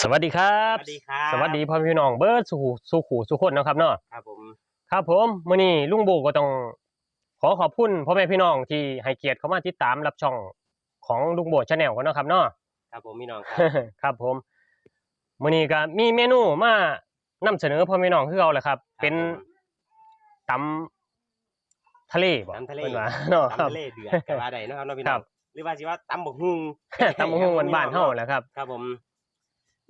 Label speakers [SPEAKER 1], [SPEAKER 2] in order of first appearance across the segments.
[SPEAKER 1] สวัสดีครับ
[SPEAKER 2] สวัสดีครับ
[SPEAKER 1] สวัสดีพ่อพี่น้องเบิร์ดสุขสุขูสุขคนนะครับเนาะ
[SPEAKER 2] ครับผม
[SPEAKER 1] ครับผมมื้อนี้ลุงโบก็ต้องขอขอบคุณพ่อแม่พี่น้องที่ให้เกียรติเข้ามาติดตามรับช่องของลุงโบชาแนลกันเนาะครับเนาะ
[SPEAKER 2] ครับผมพี่น้องครับ
[SPEAKER 1] ครับผมมื้อนี้ก็มีเมนูมานำเสนอพ่อแม่น้องคือเอาแหละครับ เป็นตำทะเลบ่
[SPEAKER 2] ตำทะเล
[SPEAKER 1] พิ่นว่าเนาะครับ
[SPEAKER 2] ตำทะเลเดือดกับว่าใดเนาะครับเน้องพี่
[SPEAKER 1] ค
[SPEAKER 2] น้
[SPEAKER 1] รั
[SPEAKER 2] อบงหรือว่าสิว่าตำบกฮุง
[SPEAKER 1] ตำบักหุ่งบ้านๆเฮาแหละครับ
[SPEAKER 2] ครับผม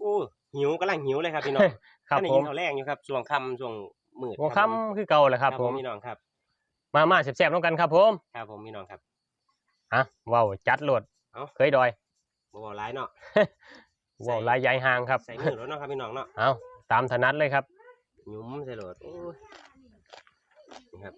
[SPEAKER 2] อู้หิวกำลังหิวเลยครับพี่น้อง
[SPEAKER 1] ครับ
[SPEAKER 2] ท่านได้
[SPEAKER 1] ผ
[SPEAKER 2] กิ
[SPEAKER 1] ม
[SPEAKER 2] นข้าวแรงอยู่ครับช่วงค่ำช่วงมืด
[SPEAKER 1] หัว
[SPEAKER 2] รับผม
[SPEAKER 1] ค่ำคือเก่าแหละครับ ผม
[SPEAKER 2] พี่น้องครับ
[SPEAKER 1] มามาแซ่บๆน้องกันครับผม
[SPEAKER 2] ครับผมพี่น้องครับ
[SPEAKER 1] ฮะว้าวจัดโหลด
[SPEAKER 2] เอ้า
[SPEAKER 1] เคยดอย
[SPEAKER 2] บ่เว้าร้ายเนาะ
[SPEAKER 1] ว้าวลายใหญ่ห่างครับ
[SPEAKER 2] ใส่มือรถเนาะครับพี่น้องเนาะ
[SPEAKER 1] เอาตามถนัดเลยครับ
[SPEAKER 2] หยุ้มใส่รถโอ้ยนี่ครับ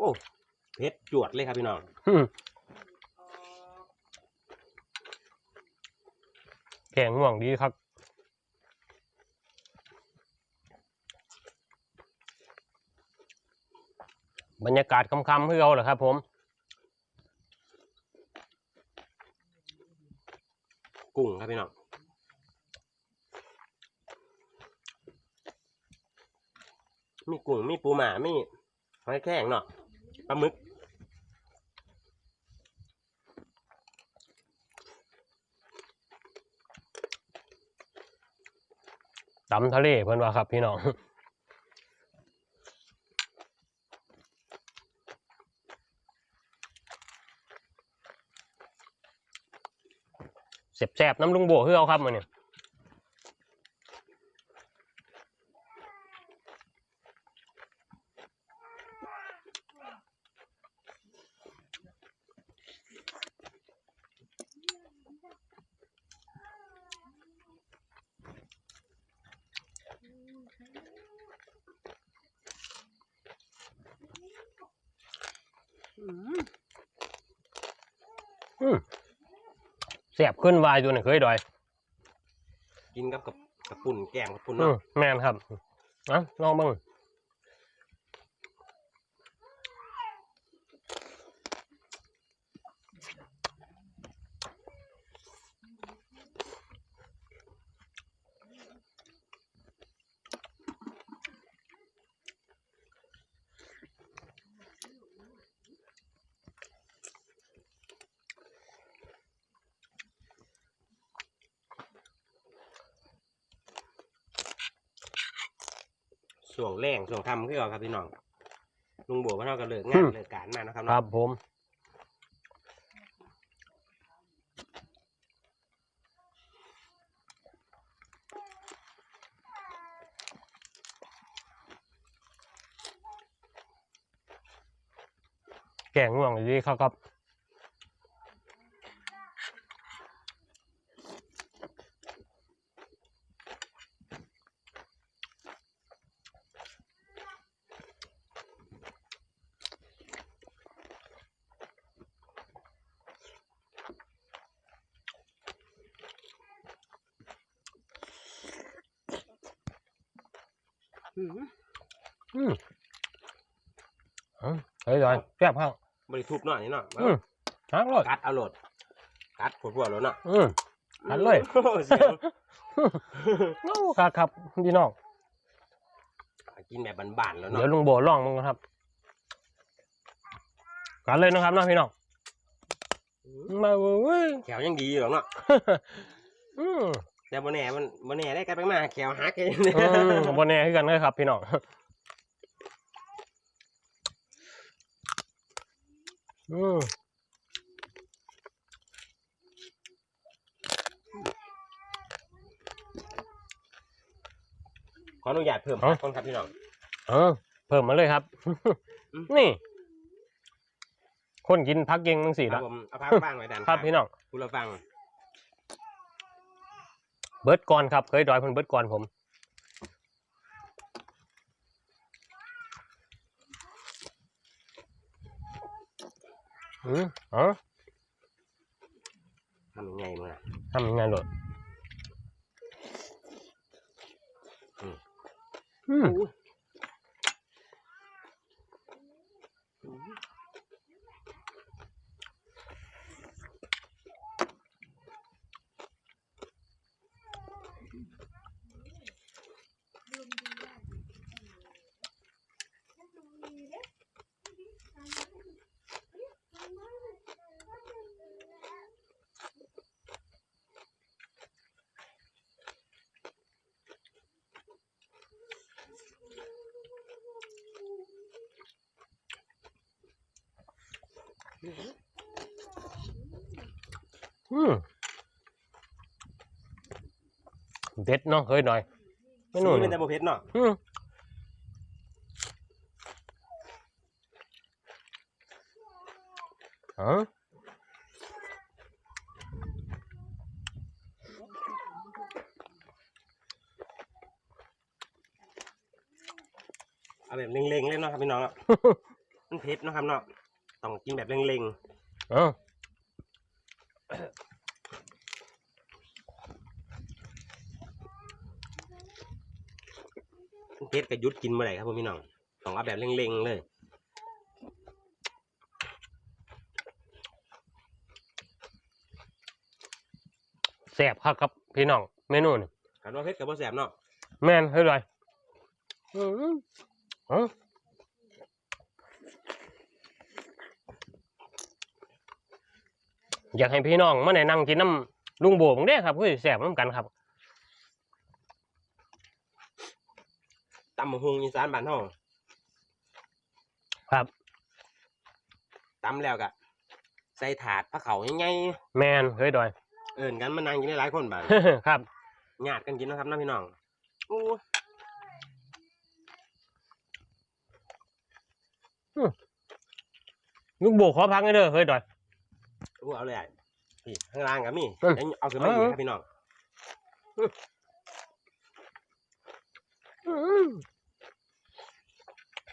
[SPEAKER 2] โอ้เผ็ดจวดเลยครับพี่น้อง
[SPEAKER 1] อืมแกงง่วงดีครับบรรยากาศค่ำๆคือเอาเหรอครับผม
[SPEAKER 2] กุ้งครับพี่น้องมีกุ้งมีปูหมามีหอยแครงเนาะ ปลาหมึก
[SPEAKER 1] ตำทะเลเพื่อนว่าครับพี่น้องเสียบแสบๆน้ำลุงโบคือเอาครับมันเนี่ย สียบขึ้นวายตัวหนึ่งเคยดอย
[SPEAKER 2] กินกับกับกับปุ่นแกงกับปุ่น
[SPEAKER 1] อืม
[SPEAKER 2] เนาะ
[SPEAKER 1] แม่นครับอะลองเบ้าง
[SPEAKER 2] ส่วงแรงส่วงทำคือเอาครับพี่น้องลุงบัวพระเท่ากันเลิกงานเลิกการมานะครับ
[SPEAKER 1] ค
[SPEAKER 2] เนาะ
[SPEAKER 1] รับผมแกงง่วงดีครับครับ
[SPEAKER 2] อืม
[SPEAKER 1] อืมเอ้าเฮ้ยดอยแซ่บครับ
[SPEAKER 2] บริทุบหน่อยนี่เนาะ
[SPEAKER 1] อืมฮักเลย
[SPEAKER 2] กัดเอาโหลดกัดปวดๆแล้วเนาะ
[SPEAKER 1] อืมกัดเลย
[SPEAKER 2] โอ้โหเสียว
[SPEAKER 1] โอ้ครับครับพี่น้อง
[SPEAKER 2] กินแบบบานๆแล้ว
[SPEAKER 1] เดี๋ยว
[SPEAKER 2] เนาะ
[SPEAKER 1] ลุงโบลองมึงครับกันเลยนะครับเน้องพี่น้องมาเว้ย
[SPEAKER 2] แขวยังดีอยู่หรอกเนาะ
[SPEAKER 1] อืม
[SPEAKER 2] แต่บ่แน่มันบ่แน่ได้กันไปมาแขวหักเอง
[SPEAKER 1] อืมบนแน่คือกันเลยครับ พี่น้องอืม
[SPEAKER 2] ขออนุญาตเพิ่มผักคนครับพี่น้อง
[SPEAKER 1] เออ เพิ่มมาเลยครับ
[SPEAKER 2] อืม
[SPEAKER 1] นี่ คนกินพักเก่งทั้งสี่
[SPEAKER 2] ครั
[SPEAKER 1] ละ
[SPEAKER 2] บผมเอาพักบ้างไว้ด้าน
[SPEAKER 1] ครับพี่น้อง
[SPEAKER 2] คุณเราฟัง
[SPEAKER 1] เบิร์ดก่อนครับเคยดอยเพิ่นเบิร์ดก่อนผมอืมอ๋อ
[SPEAKER 2] ทำยังไงมึงอะ
[SPEAKER 1] ทำยังไงโหลด
[SPEAKER 2] อืม
[SPEAKER 1] เด็ดเนาะเคยดอยเมนู
[SPEAKER 2] สี
[SPEAKER 1] นี่
[SPEAKER 2] เป็นแต่โบเพชรเนาะ
[SPEAKER 1] อืมอ๋อ
[SPEAKER 2] เอาแบบเล็งๆเลยเนาะครับพี่น้องอะมันเพชรเนาะครับเนาะต้องกินแบบเล็ง
[SPEAKER 1] อ๋อ
[SPEAKER 2] ๆมัน เพชรกับยุดกินเมื่อไหร่ครับผมพี่น้องต้องเอาแบบเล็งๆเลย
[SPEAKER 1] แซ่บครับครับพี่น้องเมนูนี่
[SPEAKER 2] กันว่าเพชรกับโบแสบเนาะ
[SPEAKER 1] แม่นเคยดอยอืมอ๋ออยากให้พี่น้องมาแนะนั่งกินน้ำลุงโบผมเด้ครับคือแซ่บน้ำกันครับ
[SPEAKER 2] ตำมะฮุงอีสานบ้านห้อง
[SPEAKER 1] ครับ
[SPEAKER 2] ตำแล้วกะใส่ถาดผ้าเขาวใหญ่
[SPEAKER 1] แมนเคยดอย
[SPEAKER 2] ๆเอิ่นกันมานั่งกินได้หลายคนบ้าน
[SPEAKER 1] ครับ
[SPEAKER 2] ญาติกันกินเนาะครับเน้าะพี่น้องโอ้
[SPEAKER 1] ลุงโบขอพักให้เด้อเคยดอย
[SPEAKER 2] โหเอาเลยอะพี่ข้างล่างกับมี
[SPEAKER 1] อืม
[SPEAKER 2] เดี๋ยวเอาขึ้นมาอีก
[SPEAKER 1] เออ
[SPEAKER 2] ครับพี่น้อง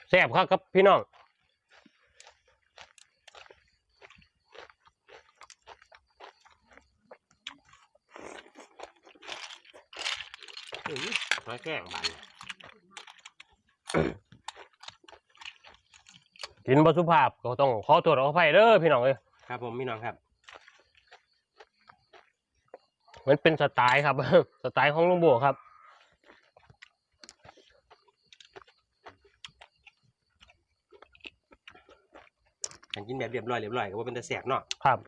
[SPEAKER 1] แซ่บครับครับพี่น้อง
[SPEAKER 2] อื้อน้อยแกล้งบ้าน
[SPEAKER 1] กินบสุภาพก็ต้องขอตรวจขอไฟเด้อพี่น้องเอ้ย
[SPEAKER 2] ครับผมพี่น้องครับ
[SPEAKER 1] มันเป็นสไตล์ครับ สไตล์ของลุงโบครับ
[SPEAKER 2] การกินแบบเรียบร้อยเรียบร้อยก็ว่าเป็นต่แสกเนาะ
[SPEAKER 1] ครับ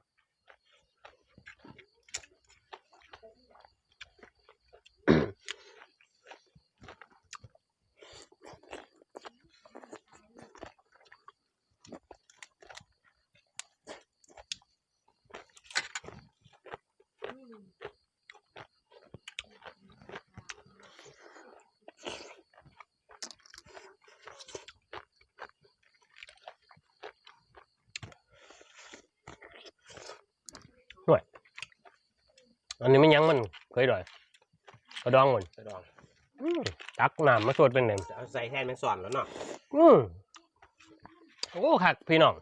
[SPEAKER 1] อันนี้มันยังมันเคยดอยกระดองมัน
[SPEAKER 2] กระดอง
[SPEAKER 1] อื้อตักน้ำมาสวดเป็นหนึ่ง
[SPEAKER 2] จะเอาใส่แทนเป็นสอนแล้วเนาะ
[SPEAKER 1] อือโอ้คักพี่น้อง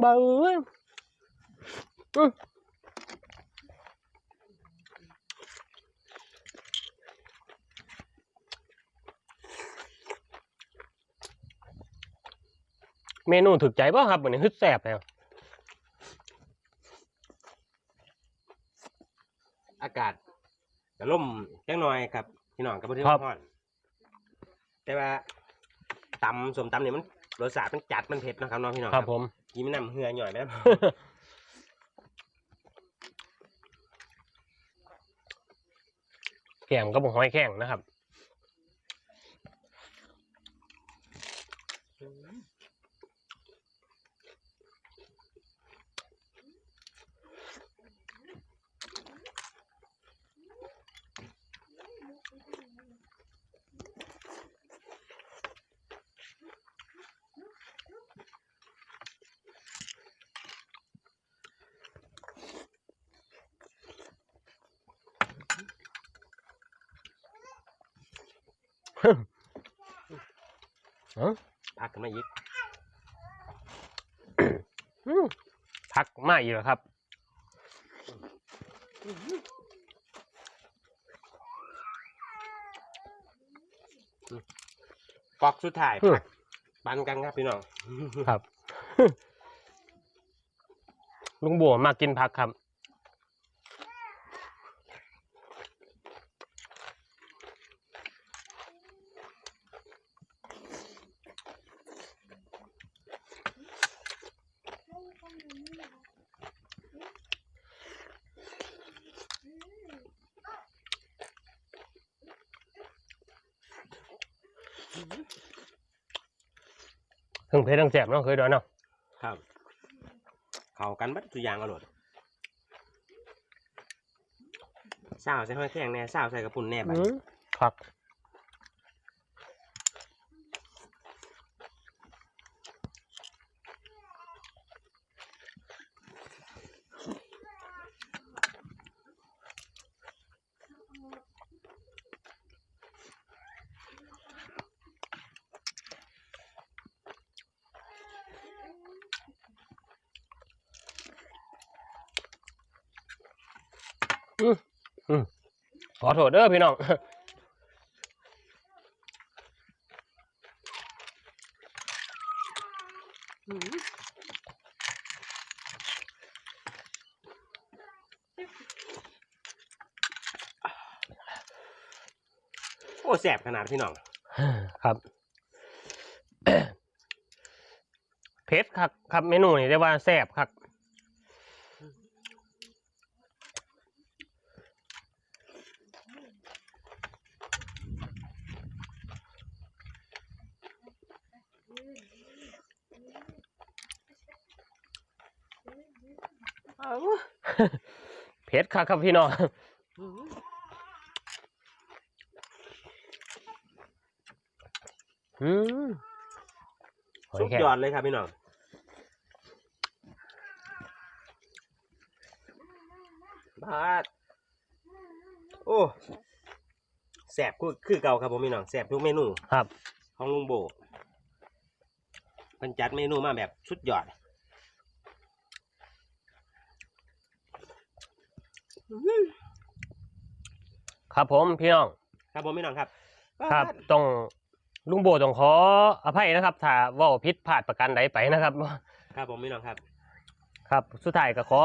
[SPEAKER 1] เบ้ยอื้อเมนูถึกใจป่ะครับวันนี้ฮึดแสบแล้ว
[SPEAKER 2] อากาศกระ ล่มแจ้งหน่อยครับพี่น้องกับเพื่อน
[SPEAKER 1] ครับ
[SPEAKER 2] พ่อนแต่ว่าตำสมตำเนี่ยมันรสชาติมันจัดมันเผ็ดเนาะครับน้องพี่น้อง
[SPEAKER 1] ครับผม
[SPEAKER 2] กินไม่นำเหือหน่อยไหม
[SPEAKER 1] แกมก็บอกหอยแข้งนะครับ
[SPEAKER 2] พักกันมาอีก
[SPEAKER 1] อืมพักมาอีกแล้วครับ
[SPEAKER 2] ปอกสุดท้าย
[SPEAKER 1] อืม
[SPEAKER 2] พักปันกันครับพี่น้อง
[SPEAKER 1] ครับ ลุงบัวมากินผักครับ ถึงเพชรทั้งแสบเนาะเคยโดนเนาะ
[SPEAKER 2] ครับ เข้ากันบัดทุกอย่างอร่อยสาวใส่ห้อยแข้งแน่สาวใส่กระปุ่นแน่บัด
[SPEAKER 1] อืมครับ ขอโทษเด้อพี่น้อง
[SPEAKER 2] โอ้แสบขนาดพี่น้อง
[SPEAKER 1] ครับเพชรครับครับเมนูนี่เรียกว่าแซ่บครับ เพชรครับครับพี่น้องอืมหอ
[SPEAKER 2] สุ
[SPEAKER 1] ย
[SPEAKER 2] ด
[SPEAKER 1] แครง
[SPEAKER 2] ยอดเลยครับพี่น้องบาดโอ้แสบคือคือเก่าครับผมพี่น้องแสบทุกเมนู
[SPEAKER 1] ครับ
[SPEAKER 2] ของลุงโบเพิ่นจัดเมนูมาแบบสุดยอด
[SPEAKER 1] ครับผมพี่น้อง
[SPEAKER 2] ครับผมพี่น้องครับ
[SPEAKER 1] ครับต้องลุงโบต้องขออภัยนะครับ ถ้าเว่าผิดพลาดประการใดไปนะครับ
[SPEAKER 2] ครับผมพี่น้องครับ
[SPEAKER 1] ครับสุดท้ายก็ขอ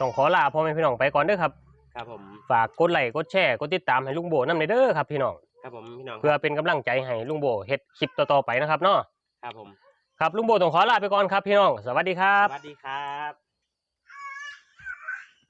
[SPEAKER 1] ต้องขอลาพ่อแม่พี่น้องไปก่อนเด้อครับ
[SPEAKER 2] ครับผม
[SPEAKER 1] ฝากกดไลค์กดแชร์กดติดตามให้ลุงโบนำในเด้อครับพี่น้อง
[SPEAKER 2] ครับผมพี่น้อง
[SPEAKER 1] เพื่อเป็นกำลังใจให้ลุงโบเฮ็ดคลิปต่อๆไปนะครับเนาะ
[SPEAKER 2] ครับผม
[SPEAKER 1] ครับลุงโบต้องขอลาไปก่อนครับพี่น้อง สวัสดีครับ
[SPEAKER 2] สวัสดีครับ